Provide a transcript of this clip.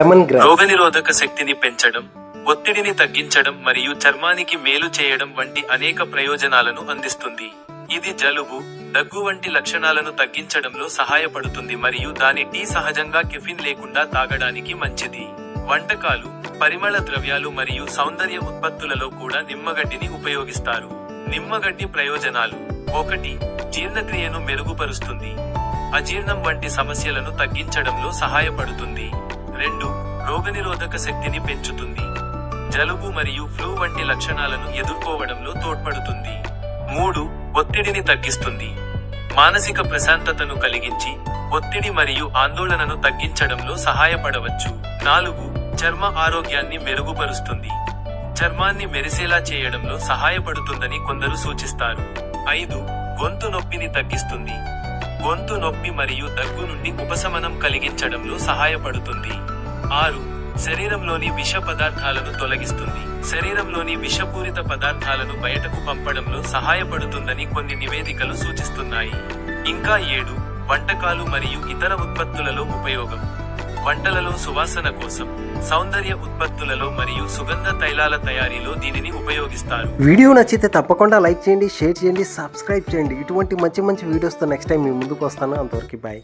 Lemon grass రోగనిరోధక శక్తిని పెంచడం ఒత్తిడిని తగ్గించడం మరియు చర్మానికి మేలు చేయడం వంటి అనేక ప్రయోజనాలను అందిస్తుంది. ఇది జలుబు దగ్గు వంటి లక్షణాలను తగ్గించడంలో సహాయపడుతుంది మరియు దాని టీ సహజంగా కెఫిన్ లేకుండా తాగడానికి మంచిది. వంటకాలు పరిమళ ద్రవ్యాలు మరియు సౌందర్య ఉత్పత్తులలో కూడా నిమ్మగడ్డిని ఉపయోగిస్తారు. నిమ్మగడ్డి ప్రయోజనాలు. ఒకటి జీర్ణక్రియను మెరుగుపరుస్తుంది. అజీర్ణం వంటి సమస్యలను తగ్గించడంలో సహాయపడుతుంది. రెండు రోగనిరోధక శక్తిని పెంచుతుంది. జలుబు మరియు ఫ్లూ వంటి లక్షణాలను ఎదుర్కోవడంలో తోడ్పడుతుంది. మూడు ఒత్తిడిని తగ్గిస్తుంది. మానసిక ప్రశాంతతను కలిగించి ఒత్తిడి మరియు ఆందోళనను తగ్గించడంలో సహాయపడవచ్చు. నాలుగు చర్మ ఆరోగ్యాన్ని మెరుగుపరుస్తుంది. చర్మాన్ని మెరిసేలా చేయడంలో సహాయపడుతుందని కొందరు సూచిస్తారు. ఐదు గొంతు నొప్పిని తగ్గిస్తుంది. గొంతు నొప్పి మరియు దగ్గు నుండి ఉపశమనం కలిగించడంలో సహాయపడుతుంది. ఆరు. శరీరంలోని విష పదార్థాలను తొలగిస్తుంది. శరీరంలోని విషపూరిత పదార్థాలను బయటకు పంపడంలో సహాయపడుతుందని కొన్ని నివేదికలు సూచిస్తున్నాయి. ఇంకా ఏడు. వంటకాలు మరియు ఇతర ఉత్పత్తులలో ఉపయోగం. వంటలలో సువాసన కోసం సౌందర్య ఉత్పత్తులలో మరియు సుగంధ తైలాల తయారీలో దీనిని ఉపయోగిస్తారు. వీడియో నచ్చితే తప్పకుండా లైక్ చేయండి షేర్ చేయండి సబ్స్క్రైబ్ చేయండి. ఇటువంటి మంచి మంచి వీడియోస్తో నెక్స్ట్ టైం మీ ముందుకు వస్తాను. అంతవరకు బాయ్